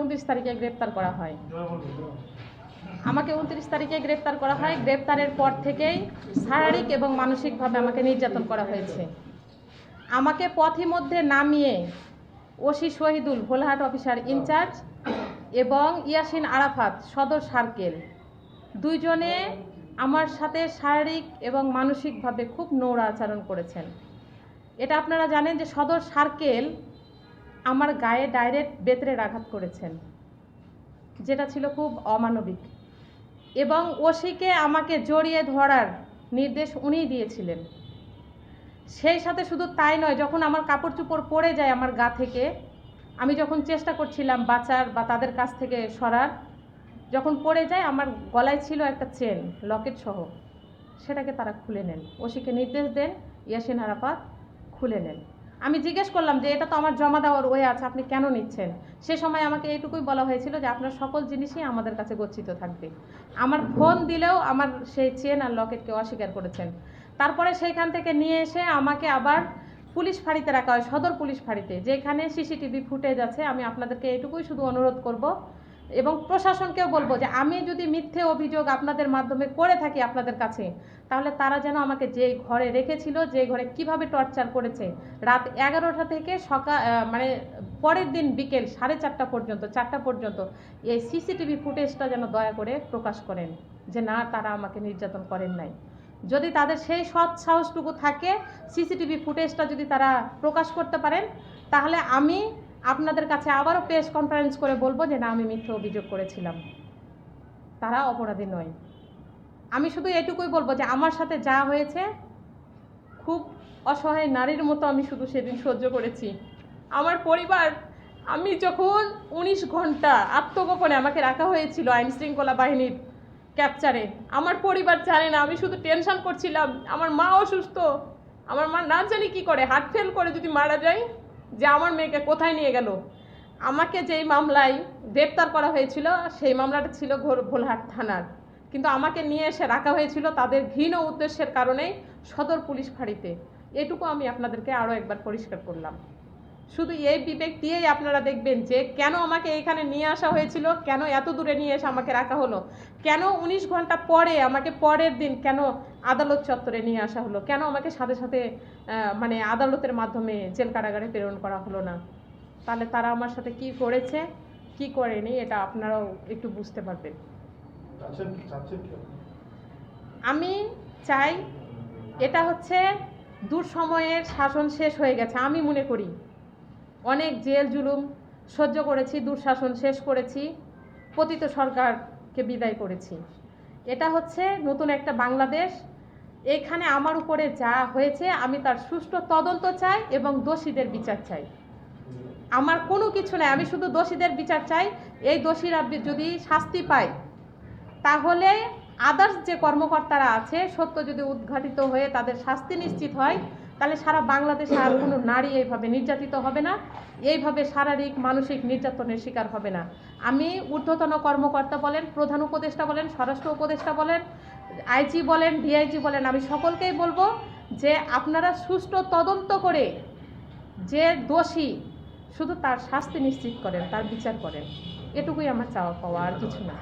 উনত্রিশ তারিখে গ্রেপ্তার করা হয়। আমাকে উনত্রিশ তারিখে গ্রেপ্তার করা হয়। গ্রেপ্তারের পর থেকেই শারীরিক এবং মানসিকভাবে আমাকে নির্যাতন করা হয়েছে। আমাকে পথি মধ্যে নামিয়ে OC Shahidul Bholahat officer in charge এবং ইয়াসিন আরাফাত সদর সার্কেল। দুইজনে আমার সাথে শারীরিক এবং মানসিকভাবে খুব নোংরা আচরণ করেছেন। এটা আপনারা জানেন যে সদর সার্কেল আমার গায়ে ডাইরেক্ট বেতরের আঘাত করেছেন, যেটা ছিল খুব অমানবিক। এবং ওসিকে আমাকে জড়িয়ে ধরার নির্দেশ উনিই দিয়েছিলেন। সেই সাথে শুধু তাই নয়, যখন আমার কাপড় চোপড় পড়ে যায় আমার গা থেকে, আমি যখন চেষ্টা করছিলাম বাঁচার বা তাদের কাছ থেকে সরার, যখন পড়ে যায় আমার গলায় ছিল একটা চেন, লকেট সহ, সেটাকে তারা খুলে নেন। ওসিকে নির্দেশ দেন, ইয়াসিন আরাফাত খুলে নেন। আমি জিজ্ঞেস করলাম যে এটা তো আমার জমা দেওয়ার ওয়ে আছে, আপনি কেন নিচ্ছেন? সে সময় আমাকে এইটুকুই বলা হয়েছিল যে আপনার সকল জিনিসই আমাদের কাছে গচ্ছিত থাকবে। আমার ফোন দিলেও আমার সেই চেন আর লকেটকে অস্বীকার করেছেন। তারপরে সেইখান থেকে নিয়ে এসে আমাকে আবার পুলিশ ফাঁড়িতে রাখা হয়, সদর পুলিশ ফাঁড়িতে, যেখানে সিসিটিভি ফুটেজ আছে। আমি আপনাদেরকে এইটুকুই শুধু অনুরোধ করব এবং প্রশাসনকেও বলব যে আমি যদি মিথ্যে অভিযোগ আপনাদের মাধ্যমে করে থাকি আপনাদের কাছে, তাহলে তারা যেন আমাকে যে ঘরে রেখেছিল যে ঘরে কীভাবে টর্চার করেছে, রাত এগারোটা থেকে সকাল মানে পরের দিন বিকেল সাড়ে চারটা পর্যন্ত চারটা পর্যন্ত এই সিসিটিভি ফুটেজটা যেন দয়া করে প্রকাশ করেন যে না, তারা আমাকে নির্যাতন করেন নাই। যদি তাদের সেই সৎ সাহসটুকু থাকে, সিসিটিভি ফুটেজটা যদি তারা প্রকাশ করতে পারেন, তাহলে আমি আপনাদের কাছে আবারও প্রেস কনফারেন্স করে বলব যে, না, আমি মিথ্যে অভিযোগ করেছিলাম। তারা অপরাধী নয়। আমি শুধু এটুকুই বলব যে, আমার সাথে যা হয়েছে, খুব অসহায় নারীর মতো আমি শুধু সেদিন সহ্য করেছি। আমার পরিবার, আমি যখন উনিশ ঘণ্টা আত্মগোপনে আমাকে রাখা হয়েছিল আইন শৃঙ্খলা বাহিনীর ক্যাপচারে আমার পরিবার জানে না, আমি শুধু টেনশন করছিলাম, আমার মা অসুস্থ, আমার মা না জানি কি করে হার্ট ফেল করে যদি মারা যায় যে আমার মেয়েকে কোথায় নিয়ে গেল? আমাকে যেই মামলায় গ্রেপ্তার করা হয়েছিল, সেই মামলাটা ছিল ভোলহাট থানার। কিন্তু আমাকে নিয়ে এসে রাখা হয়েছিল তাদের ঘৃণ উদ্দেশ্যের কারণেই সদর পুলিশ ফাঁড়িতে। এটুকু আমি আপনাদেরকে আরও একবার পরিষ্কার করলাম। শুধু এই বিবেক দিয়েই আপনারা দেখবেন যে কেন আমাকে এখানে নিয়ে আসা হয়েছিল? কেন এত দূরে নিয়ে এসে আমাকে রাখা হলো? কেন উনিশ ঘণ্টা পরে আমাকে পরের দিন কেন আদালত চত্বরে নিয়ে আসা হলো? কেন আমাকে সাথে সাথে মানে আদালতের মাধ্যমে জেল কারাগারে প্রেরণ করা হলো না? তাহলে তারা আমার সাথে কি করেছে? কি করেনি? এটা আপনারাও একটু বুঝতে পারবেন? আমি চাই এটা হচ্ছে দূর সময়ের শাসন শেষ হয়ে গেছে আমি মনে করি। অনেক জেল জুলুম সহ্য করেছি, দুঃশাসন শেষ করেছি, পতিত সরকারকে বিদায় করেছি। এটা হচ্ছে নতুন একটা বাংলাদেশ। এখানে আমার উপরে যা হয়েছে, আমি তার সুষ্ঠু তদন্ত চাই এবং দোষীদের বিচার চাই। আমার কোনো কিছু নাই, আমি শুধু দোষীদের বিচার চাই। এই দোষীরা যদি শাস্তি পায়, তাহলে আদার্স যে কর্মকর্তারা আছে, সত্য যদি উদ্ঘাটিত হয়ে তাদের শাস্তি নিশ্চিত হয় তাহলে সারা বাংলাদেশে আর কোনো নারী এইভাবে নির্যাতিত হবে না। এইভাবে শারীরিক, মানসিক নির্যাতনের শিকার হবে না। আমি ঊর্ধ্বতন কর্মকর্তা বলেন, প্রধান উপদেষ্টা বলেন, স্বরাষ্ট্র উপদেষ্টা বলেন আইজি বলেন ডিআইজি বলেন, আমি সকলকেই বলব যে আপনারা সুষ্ঠু তদন্ত করে যে দোষী শুধু তার শাস্তি নিশ্চিত করেন, তার বিচার করেন। এটুকুই আমার চাওয়া পাওয়া আর কিছু না।